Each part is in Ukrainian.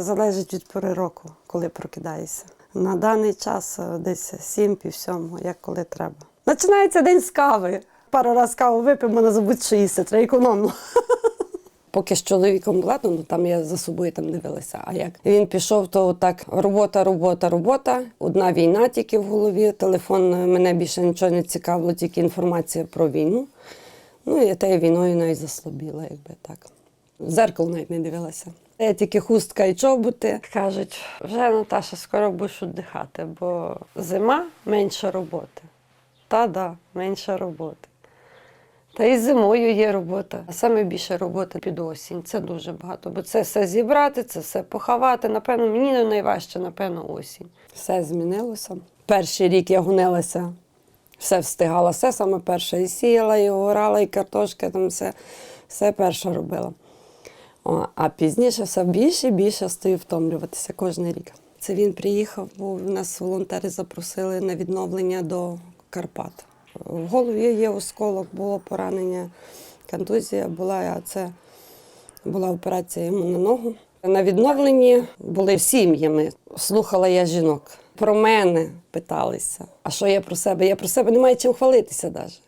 Залежить від пори року, коли прокидаєшся. На даний час е, десь сім, пів сьомого, як коли треба. Починається день з кави. Пару разів каву випив, мене забудь що їсти, треба економно. Поки з чоловіком ладно, ну там я за собою там дивилася. А як він пішов, то так робота, робота, робота. Одна війна тільки в голові. Телефон е, мене більше нічого не цікавило, тільки інформація про війну. Ну і те війною навіть заслабіла, якби так. В зеркало навіть не дивилася. Я тільки хустка і чоботи. Кажуть, вже Наташа, скоро будеш віддихати, бо зима менше роботи. Та да, менше роботи. Та і зимою є робота. А саме більше роботи під осінь. Це дуже багато. Бо це все зібрати, це все поховати. Напевно, мені найважче, напевно, осінь. Все змінилося. Перший рік я гонилася, все встигала, все саме перше. І сіяла, і орала, і картошка, там все, все перше робила. А пізніше все більше і більше стою втомлюватися кожен рік. Це він приїхав, бо в нас волонтери запросили на відновлення до Карпат. В голові є осколок, було поранення, контузія була, а це була операція йому на ногу. На відновленні були сім'ями. Слухала я жінок. Про мене питалися. А що я про себе? Я про себе не маю чим хвалитися навіть.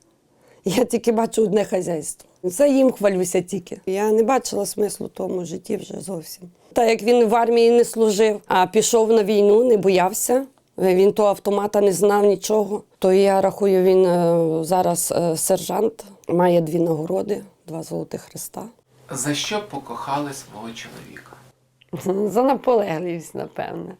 Я тільки бачу одне хазяйство. Це їм хвалюся тільки. Я не бачила смислу тому житті вже зовсім. Та як він в армії не служив, а пішов на війну, не боявся. Він того автомата не знав нічого. То я рахую, він е, зараз е, сержант, має дві нагороди, два золотих хреста. За що покохали свого чоловіка? За наполегливість, напевне.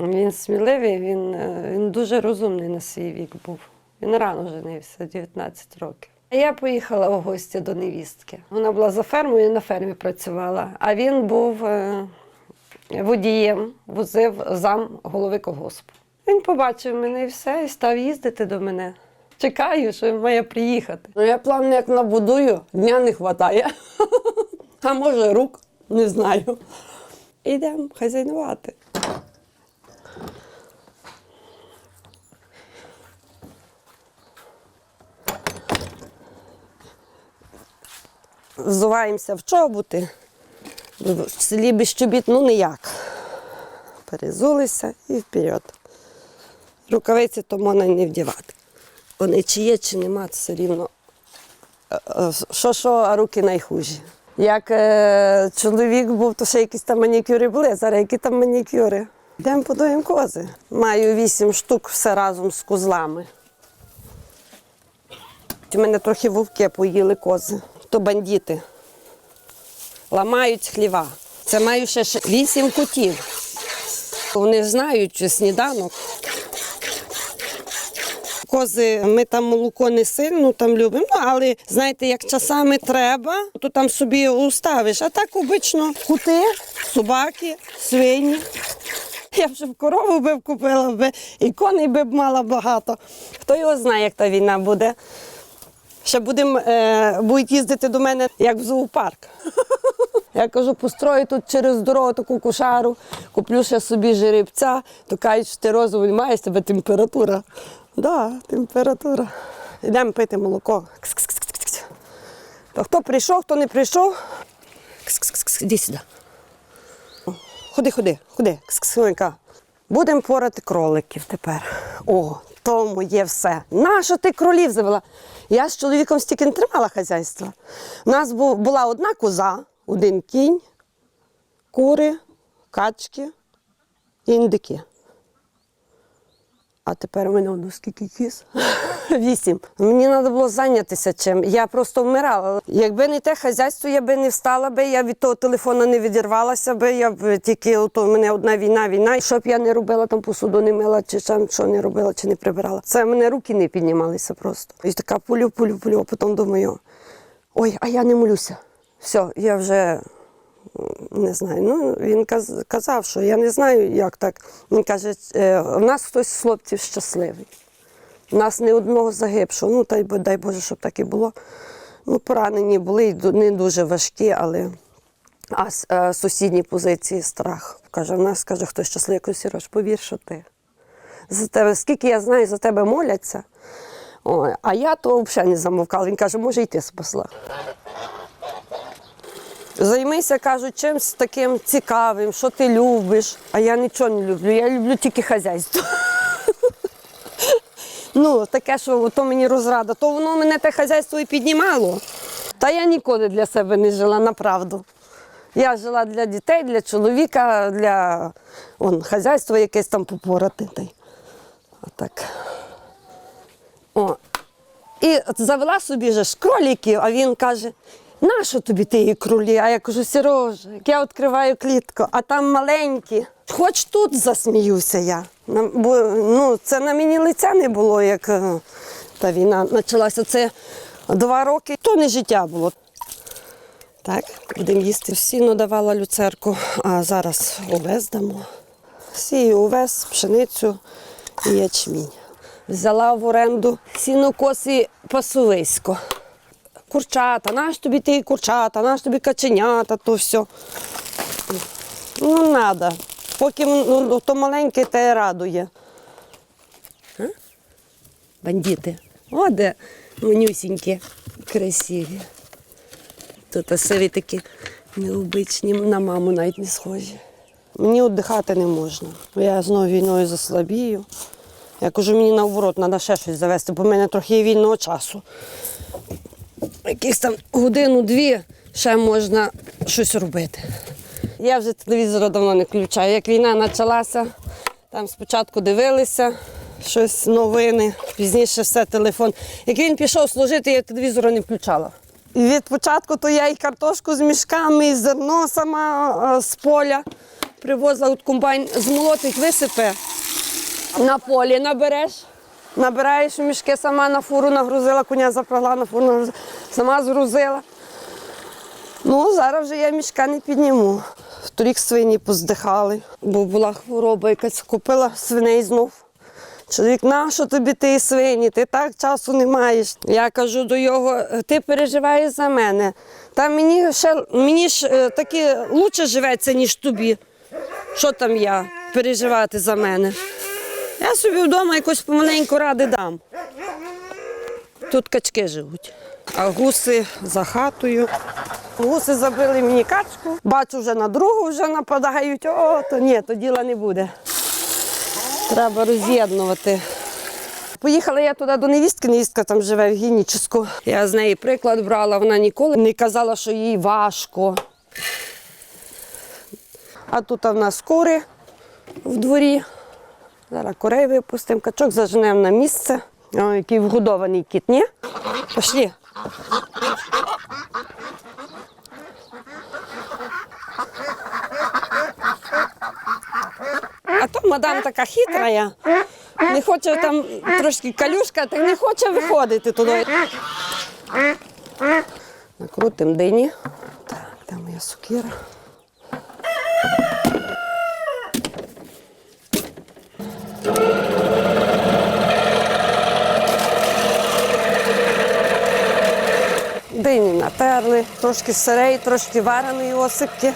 Він сміливий, він, е, він дуже розумний на свій вік був. Він рано женився, 19 років. А Я поїхала в гості до невістки. Вона була за фермою, на фермі працювала, а він був е, водієм, возив зам голови колгоспу. Він побачив мене і все, і став їздити до мене. Чекаю, що він має приїхати. Ну, я плавно як набудую, дня не вистачає. А може рук, не знаю. Йдемо хазяйнувати. Взуваємося в чоботи. В селі без чобіт, ну ніяк. Перезулися і вперед. Рукавиці то можна не вдівати. Вони чи є, чи нема, це все рівно. Е, е, Що, що, а руки найхужі. Як е, чоловік був, то ще якісь там манікюри були, зараз які там манікюри. Йдемо подоїмо кози. Маю вісім штук все разом з козлами. У мене трохи вовки поїли кози. То бандити. Ламають хліва. Це маю ще вісім котів. Вони знають сніданок. Кози, ми там молоко не сильно там любимо, ну, але знаєте, як часами треба, то там собі уставиш. А так обично кути, собаки, свині. Я вже б корову би купила і коней би б мала багато. Хто його знає, як та війна буде. Ще будемо е, будуть їздити до мене як в зоопарк. Я кажу, построю тут через дорогу таку кошару, куплю ще собі жеребця, то кажуть, що ти розовий маєш, тебе температура. Да, температура. Йдемо пити молоко. Кс-кс-кс-кс-кс. То хто прийшов, хто не прийшов. Кс-кс-кс-кс. Іди сюди. Ходи, ходи, ходи. Будемо порати кроликів тепер. О, то є все. Нащо ти кролів завела? Я з чоловіком стільки не тримала хазяйства. У нас бу- була одна коза, один кінь, кури, качки, індики. А тепер у мене одну скільки кіз? Вісім. Мені треба було зайнятися чим. Я просто вмирала. Якби не те хазяйство, я би не встала би, я від того телефону не відірвалася би. Я б тільки ото в мене одна війна, війна. І що б я не робила, там посуду не мила, чи там що не робила, чи не прибирала. Це мене руки не піднімалися просто. І така пулю, пулю, пулю, а потім думаю, ой, а я не молюся. Все, я вже не знаю. Ну, він казав, що я не знаю, як так. Він каже, «Е, у нас хтось з хлопців щасливий. У нас не одного загибшого. Ну, дай, дай Боже, щоб так і було. Ну, поранені були не дуже важкі, але а е, сусідні позиції страх. Каже, в нас каже, хтось щасливий, кажу, повір, що ти. За тебе, скільки я знаю, за тебе моляться. Ой, а я то взагалі не замовкала. Він каже, може, і ти спасла. Займися, кажуть, чимось таким цікавим, що ти любиш. А я нічого не люблю. Я люблю тільки хазяйство. Ну, таке, що то мені розрада, то воно мене те хазяйство і піднімало. Та я ніколи для себе не жила, направду. Я жила для дітей, для чоловіка, для он, хазяйства якесь там попорати. Отак. О. І завела собі же кроліків, а він каже: нащо тобі ті кролі? А я кажу, Сережа, я відкриваю клітку, а там маленькі. Хоч тут засміюся я. Бо ну, це на мені лиця не було, як е, та війна почалася. Це два роки, то не життя було. Так, будемо їсти. Сіно давала люцерку, а зараз овес дамо. Сію овес, пшеницю і ячмінь. Взяла в оренду сінокоси пасовисько. Курчата, наш тобі ті курчата, наш тобі каченята, то все. Ну, треба. Поки ну, то маленьке те радує. А? Бандити. О, де манюсінькі, красиві. Тут сиві такі необичні, на маму навіть не схожі. Мені віддихати не можна. Я знову війною заслабію. Я кажу, мені наоборот, треба ще щось завести, бо в мене трохи є вільного часу. Якісь там годину-дві ще можна щось робити. Я вже телевізор давно не включаю. Як війна почалася, там спочатку дивилися щось новини, пізніше все телефон. Як він пішов служити, я телевізора не включала. І від початку то я і картошку з мішками, і зерно сама з поля привозила от комбайн, змолотить, висипе на полі набереш. Набираєш мішки, сама на фуру нагрузила, коня запрягла на фуру, нагрузила, сама згрузила. Ну, зараз вже я мішка не підніму. Торік свині поздихали, бо була хвороба якась, купила свиней знов. Чоловік, нащо тобі ти свині? Ти так часу не маєш. Я кажу до його, ти переживаєш за мене. Та мені ще мені ж е, таки лучше живеться, ніж тобі. Що там я переживати за мене? Я собі вдома якось помаленьку ради дам. Тут качки живуть, а гуси за хатою. Гуси забили мені качку, бачу, вже на другу вже нападають. О, то ні, то діла не буде. Треба роз'єднувати. Поїхала я туди до невістки, невістка там живе в Гінічську. Я з неї приклад брала, вона ніколи не казала, що їй важко. А тут в нас кури в дворі. Зараз курей випустимо, качок заженемо на місце. Який вгодований кіт, ні? Пошли. А то мадам така хитра, не хоче там трошки калюшка, так не хоче виходити туди. Накрутимо дині. Так, там моя сукіра? Дині натерли, трошки сирей, трошки вареної осипки.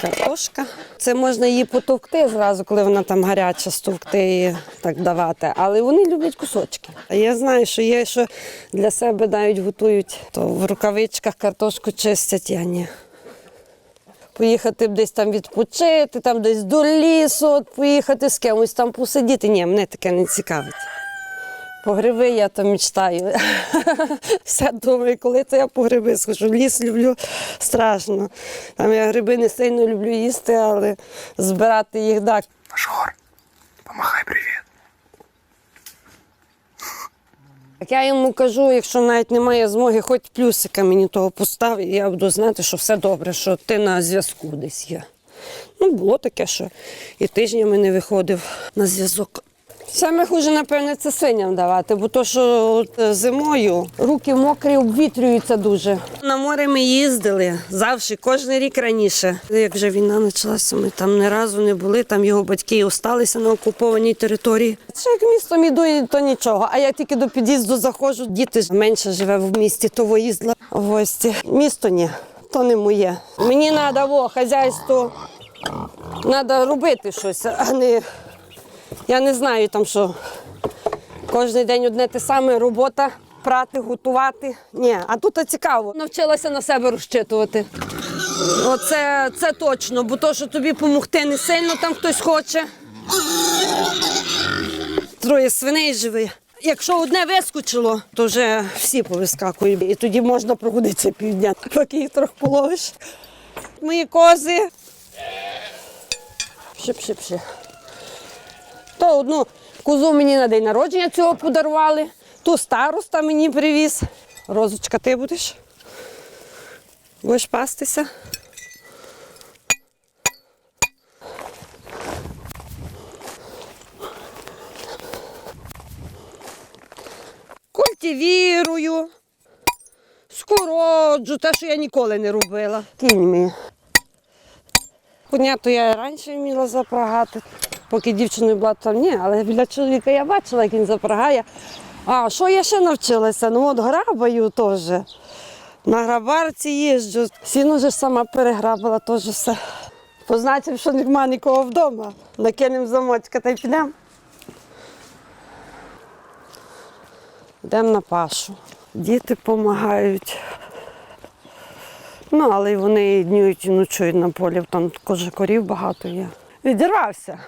Картошка. Це можна її потовкти зразу, коли вона там гаряча, стовкти її так давати. Але вони люблять кусочки. А я знаю, що є, що для себе навіть готують, то в рукавичках картошку чистять, я ні. Поїхати десь там відпочити, там десь до лісу, от поїхати з кимось там посидіти. Ні, мене таке не цікавить. По гриби я то мечтаю. Все думаю, коли то я по гриби схожу. Ліс люблю страшно. Там я гриби не сильно люблю їсти, але збирати їх так. Мажор, помахай привіт. Так я йому кажу, якщо навіть немає змоги, хоч плюсика мені того постав, і я буду знати, що все добре, що ти на зв'язку десь є. Ну, було таке, що і тижнями не виходив на зв'язок. Саме хуже, напевне, це свиням давати, бо то, що от, е, зимою руки мокрі обвітрюються дуже. На море ми їздили завжди, кожен рік раніше. Як вже війна почалася, ми там ні разу не були, там його батьки осталися на окупованій території. Це як містом іду, то нічого. А я тільки до під'їзду заходжу, діти ж менше живе в місті, то виїздила в гості. Місто ні, то не моє. Мені треба во, хазяйство, треба робити щось, а не. Я не знаю там, що кожен день одне те саме робота. прати, готувати. Ні, а тут цікаво. Навчилася на себе розчитувати. Оце це точно, бо то, що тобі допомогти не сильно там хтось хоче. Троє свиней живі. Якщо одне вискочило, то вже всі повискакують. І тоді можна проходитися півдня, поки їх трохи половиш. Мої кози. Шип-шип-шип. То одну козу мені на день народження цього подарували, ту староста мені привіз. Розочка, ти будеш? Будеш пастися? Культивірую, скороджу, те, що я ніколи не робила. Кіньми. Понятно, я раніше вміла запрагати, поки дівчиною була там ні, але біля чоловіка я бачила, як він запрагає. А що я ще навчилася? Ну от грабаю теж. На грабарці їжджу. Сіно вже сама переграбила теж все. Позначив, що нема нікого вдома. Накинемо замочка та й підемо. Йдемо на пашу. Діти допомагають. Ну, але вони днюють і ночують на полі, там також корів багато є. Відірвався.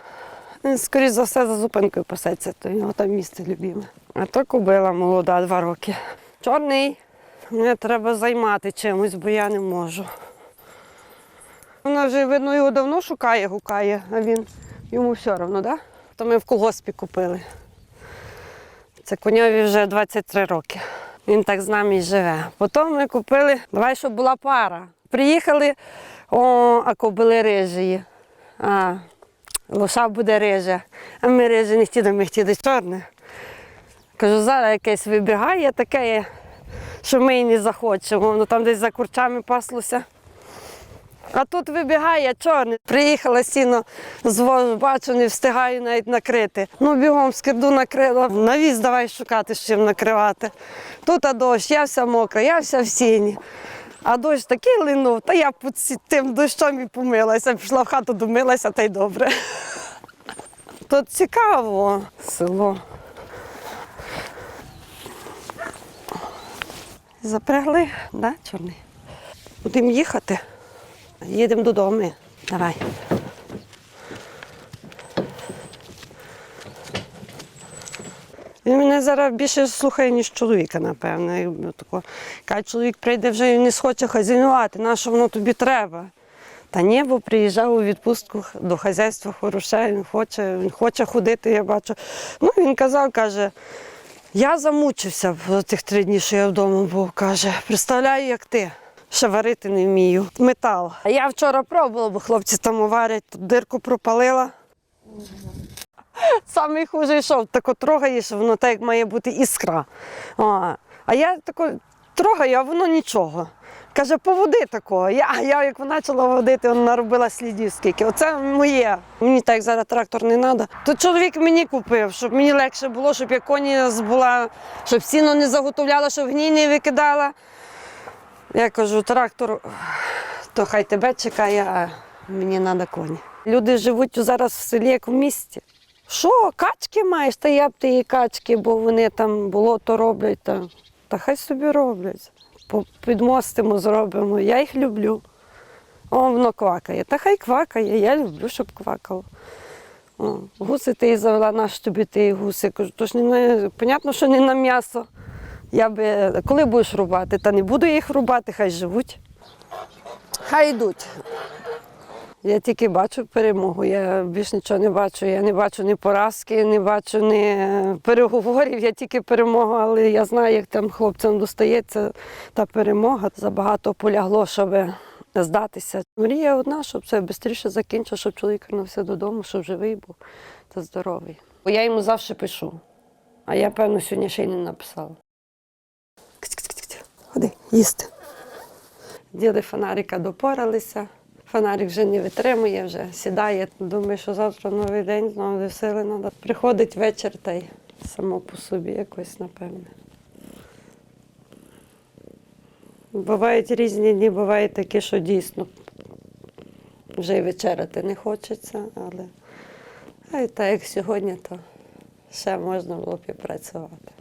Він, скоріш за все, за зупинкою пасеться, то його там місце любиме. А то кобила молода, два роки. Чорний, мені треба займати чимось, бо я не можу. Вона вже, видно, його давно шукає, гукає, а він йому все одно? Да? То ми в колгоспі купили. Це коньові вже 23 роки. Він так з нами і живе. Потім ми купили, давай, щоб була пара. Приїхали, о, а кобили рижі. А, лоша буде рижа. А ми рижі не хотіли, ми хотіли чорне. Кажу, зараз якесь вибігає таке, що ми і не захочемо. Воно там десь за курчами паслося. А тут вибігає чорне. Приїхала сіно з возу, бачу, не встигаю навіть накрити. Ну, бігом скирду накрила. Навіз давай шукати, з чим накривати. Тут а дощ, я вся мокра, я вся в сіні. А дощ такий линув, та я під тим дощом і помилася, пішла в хату, домилася, та й добре. Тут цікаво село. Запрягли, да, чорний? Будемо їхати. Їдемо додому. Давай. Він мене зараз більше слухає, ніж чоловіка, напевно. Якби. Каже, чоловік прийде вже і не схоче хазяйнувати, на що воно тобі треба. Та ні, бо приїжджав у відпустку до хазяйства хороше, він хоче, він хоче ходити, я бачу. Ну, він казав, каже, я замучився в тих три дні, що я вдома був. Каже, представляю, як ти. Ще варити не вмію. Метал. А я вчора пробувала, бо хлопці там варять, тут дирку пропалила. Самий хуже йшов, тако трогаєш, воно так як має бути іскра. А, а я тако трогаю, а воно нічого. Каже, поводи такого. Я, я як почала водити, вона наробила слідів скільки. Оце моє. Мені так зараз трактор не треба. То чоловік мені купив, щоб мені легше було, щоб я коні була, щоб сіно не заготовляла, щоб гній не викидала. Я кажу, трактор, то хай тебе чекає, а мені треба коні. Люди живуть зараз в селі, як в місті. Що, качки маєш? Та я б ти і качки, бо вони там болото роблять. Та, та хай собі роблять. Підмостимо, зробимо. Я їх люблю. О, воно квакає. Та хай квакає, я люблю, щоб квакало. О, гуси ти завела, наш тобі ти гуси. Кажу, то ж не понятно, що не на м'ясо. Я би, коли будеш рубати, та не буду їх рубати, хай живуть. Хай йдуть. Я тільки бачу перемогу, я більш нічого не бачу. Я не бачу ні поразки, не бачу ні переговорів, я тільки перемогу, але я знаю, як там хлопцям достається та перемога. Забагато полягло, щоб здатися. Мрія одна, щоб це швидше закінчилося, щоб чоловік вернувся додому, щоб живий був та здоровий. Бо я йому завжди пишу, а я, певно, сьогодні ще й не написала. Ходи, їсти. Діли фонарика допоралися. Фонарик вже не витримує, вже сідає. Думаю, що завтра новий день, знову сили треба. Приходить вечір та й само по собі якось, напевне. Бувають різні дні, бувають такі, що дійсно вже й вечеряти не хочеться, але а й так як сьогодні, то ще можна було б і працювати.